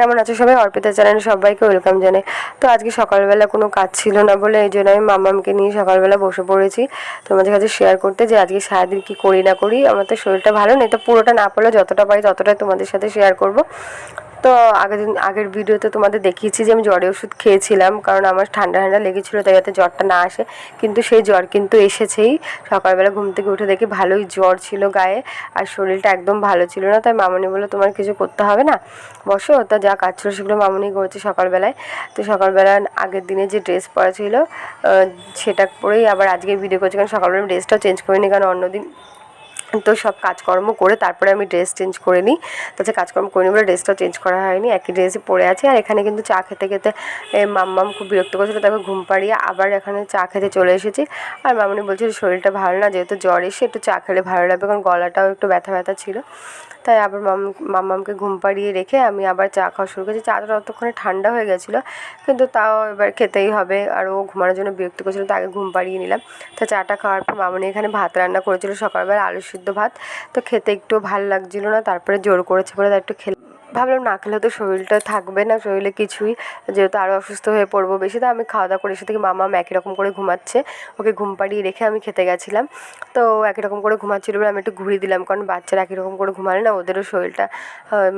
কেমন আছো সবাই? অর্পিতা চ্যানেলে সবাইকে ওয়েলকাম জানে তো আজকে সকালবেলা কোনো কাজ ছিল না বলে এই জন্য আমি মামামকে নিয়ে সকালবেলা বসে পড়েছি। তোমাদের কাছে শেয়ার করতে যে আজকে সারাদিন কী করি না করি, আমার তো শরীরটা ভালো নেই, তো পুরোটা না পড়লে যতটা পারি ততটাই তোমাদের সাথে শেয়ার করব। তো আগের দিন, আগের ভিডিওতে তোমাদের দেখিয়েছি যে আমি জ্বরে ওষুধ খেয়েছিলাম, কারণ আমার ঠান্ডা ঠান্ডা লেগেছিলো, তাই যাতে জ্বরটা না আসে। কিন্তু সেই জ্বর কিন্তু এসেছেই। সকালবেলা ঘুম থেকে উঠে দেখি ভালোই জ্বর ছিল গায়ে, আর শরীরটা একদম ভালো ছিল না। তাই মামনি বলল, তোমার কিছু করতে হবে না? বসো, তা যা কাজ ছিল সেগুলো মামনি করেছে সকালবেলায়। তো সকালবেলা আগের দিনে যে ড্রেস পরা ছিল সেটা পরেই আবার আজকে ভিডিও করছি, কারণ সকালবেলা ড্রেসটাও চেঞ্জ করিনি, কারণ অন্যদিন তো সব কাজকর্ম করে তারপরে আমি ড্রেস চেঞ্জ করে নিই। তাছাড়া কাজকর্ম করে নিই বলে ড্রেসটাও চেঞ্জ করা হয়নি, একই ড্রেসে পরে আছে। আর এখানে কিন্তু চা খেতে খেতে মাম্মাম খুব বিরক্ত করছিল, তাকে ঘুম পাড়িয়ে আবার এখানে চা খেতে চলে এসেছি। আর মামনি বলছিল শরীরটা ভালো না, যেহেতু জ্বর এসে একটু চা খেলে ভালো লাগবে, কারণ গলাটাও একটু ব্যথা ব্যথা ছিল। তাই আবার মাম, মাম্মামকে ঘুম পাড়িয়ে রেখে আমি আবার চা খাওয়া শুরু করেছি। চাটা ততক্ষণে ঠান্ডা হয়ে গেছিল, কিন্তু তাও এবার খেতেই হবে, আর ও ঘুমানোর জন্য বিরক্ত করছিল, তাকে ঘুম পাড়িয়ে নিলাম। তো চাটা খাওয়ার পর মামনি এখানে ভাত রান্না করেছিল, সকালবেলা আলু সিদ্ধ ভাত। তো খেতে একটু ভালো লাগছিল না, তারপরে জোর করেছে বলে তাই একটু খেলে ভাবলাম না খেলে তো শরীরটা থাকবে না, শরীরে কিছুই। যেহেতু আরও অসুস্থ হয়ে পড়ব বেশি, তো আমি খাওয়া দাওয়া করে এসে থেকে মামা একই রকম করে ঘুমাচ্ছে। ওকে ঘুম পাড়িয়ে রেখে আমি খেতে গেছিলাম। তো একই রকম করে ঘুমাচ্ছিল বলে আমি একটু ঘুরিয়ে দিলাম, কারণ বাচ্চারা একই রকম করে ঘুমালে না ওদেরও শরীরটা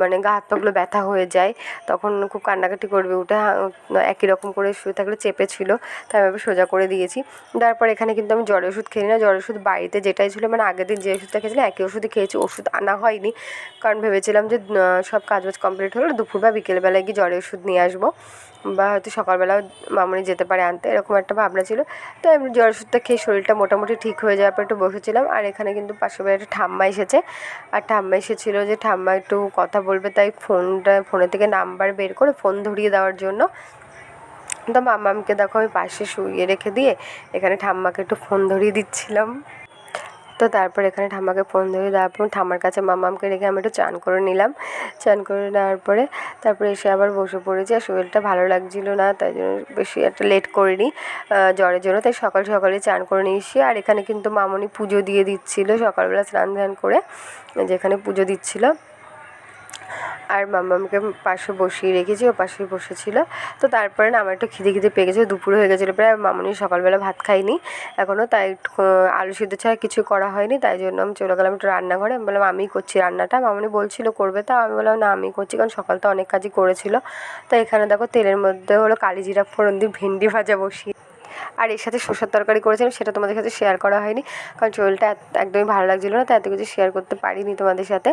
মানে গা হাত পাগুলো ব্যথা হয়ে যায়। তখন খুব কান্নাকাটি করবে উঠে একই রকম করে শুয়ে থাকলে চেপে ছিল, তাই আমি সোজা করে দিয়েছি। তারপর এখানে কিন্তু আমি জ্বরের ওষুধ খেয়ে না জ্বরের ওষুধ বাড়িতে যেটাই ছিল মানে আগের দিন যে ওষুধটা খেয়েছিলাম, একই ওষুধই খেয়েছি, ওষুধ আনা হয়নি। কারণ ভেবেছিলাম যে সব কাজ বাজ কমপ্লিট হলো দুপুর বা বিকেলবেলায় গিয়ে জ্বরের ওষুধ নিয়ে আসব। বা হয়তো সকালবেলাও মামনি যেতে পারে আনতে, এরকম একটা ভাবনা ছিল। তো আমি জ্বর ওষুধটা খেয়ে শরীরটা মোটামুটি ঠিক হয়ে যাওয়ার পর একটু বসেছিলাম, আর এখানে কিন্তু পাশের বাড়ি একটা ঠাম্মা এসেছে। আর ঠাম্মা এসেছিল যে, ঠাম্মা একটু কথা বলবে, তাই ফোনটা ফোনে থেকে নাম্বার বের করে ফোন ধরিয়ে দেওয়ার জন্য। তো মামামকে দেখো আমি পাশে শুইয়ে রেখে দিয়ে, এখানে ঠাম্মাকে একটু ফোন ধরিয়ে দিচ্ছিলাম। তো তারপর এখানে ঠাম্মাকে ফোন ধরে তারপর পর ঠাম্মার কাছে মামামকে রেখে আমি একটু চান করে নিলাম। চান করে নেওয়ার পরে তারপরে এসে আবার বসে পড়েছি। আর শরীরটা ভালো লাগছিল না, তাই জন্য বেশি একটা লেট করিনি। জ্বরের জন্য তাই সকাল সকালে চান করে নিয়ে এসে আর এখানে কিন্তু মামনি পুজো দিয়ে দিচ্ছিল সকালবেলা স্নান ধ্যান করে, যেখানে পুজো দিচ্ছিল। আর মামামকে পাশে বসিয়ে রেখেছি, ও পাশেই বসেছিল। তো তারপরে না আমার একটু খিদে খিদে পেয়ে গেছিল দুপুর হয়ে গেছিল প্রায়, মামনি সকালবেলা ভাত খাইনি এখনও তাই আলু সিদ্ধ ছাড়া কিছু করা হয়নি, তাই জন্য আমি চলে গেলাম একটু রান্নাঘরে। আমি বললাম, আমিই করছি রান্নাটা। মামনি বলছিল, করবে তা? আমি বললাম, না আমি করছি, কারণ সকাল তো অনেক কাজই করেছিল। তো এখানে দেখো তেলের মধ্যে হলো কালি জিরা ফোড়ন দিয়ে ভেন্ডি ভাজা বসিয়ে আর এর সাথে শসার তরকারি করেছিলাম, সেটা তোমাদের সাথে শেয়ার করা হয়নি। কারণ শরীরটা একদমই ভালো লাগছিল না, তাই এত কিছু শেয়ার করতে পারিনি তোমাদের সাথে।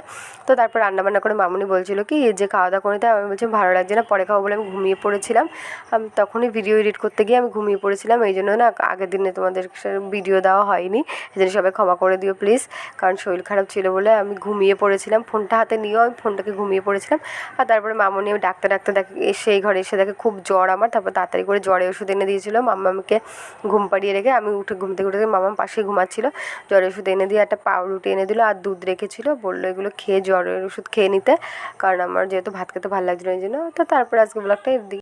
তো তারপর রান্নাবান্না করে মামুনি বলছিল কি যে খাওয়া দাওয়া করে দেয় আমি বলছি ভালো লাগছে না, পরে খাব বলে আমি ঘুমিয়ে পড়েছিলাম। আমি তখনই ভিডিও এডিট করতে গিয়ে আমি ঘুমিয়ে পড়েছিলাম, এই জন্য না আগের দিনে তোমাদের ভিডিও দেওয়া হয়নি। এই সবাই ক্ষমা করে দিও প্লিজ কারণ শরীর খারাপ ছিল বলে আমি ঘুমিয়ে পড়েছিলাম। ফোনটা হাতে নিয়েও আমি ফোনটাকে ঘুমিয়ে পড়েছিলাম। আর তারপরে মামুনি ডাক্তার ডাক্তার দেখে, এসে এই ঘরে এসে দেখে খুব জ্বর আমার, তারপর তাড়াতাড়ি করে জ্বরে ওষুধ এনে দিয়েছিল। মাম্মাকে ঘুম পাড়িয়ে রেখে আমি উঠে ঘুম থেকে উঠে মামা পাশে ঘুমাচ্ছিল। জ্বরের ওষুধ এনে দিয়ে একটা পাউরুটি এনে দিল আর দুধ রেখেছিল। বলল এগুলো খেয়ে জ্বরের ওষুধ খেয়ে নিতে, কারণ আমার যেহেতু ভাত খেতে ভালো লাগছিল এই জন্য। তো তারপরে আজকে ব্লগটা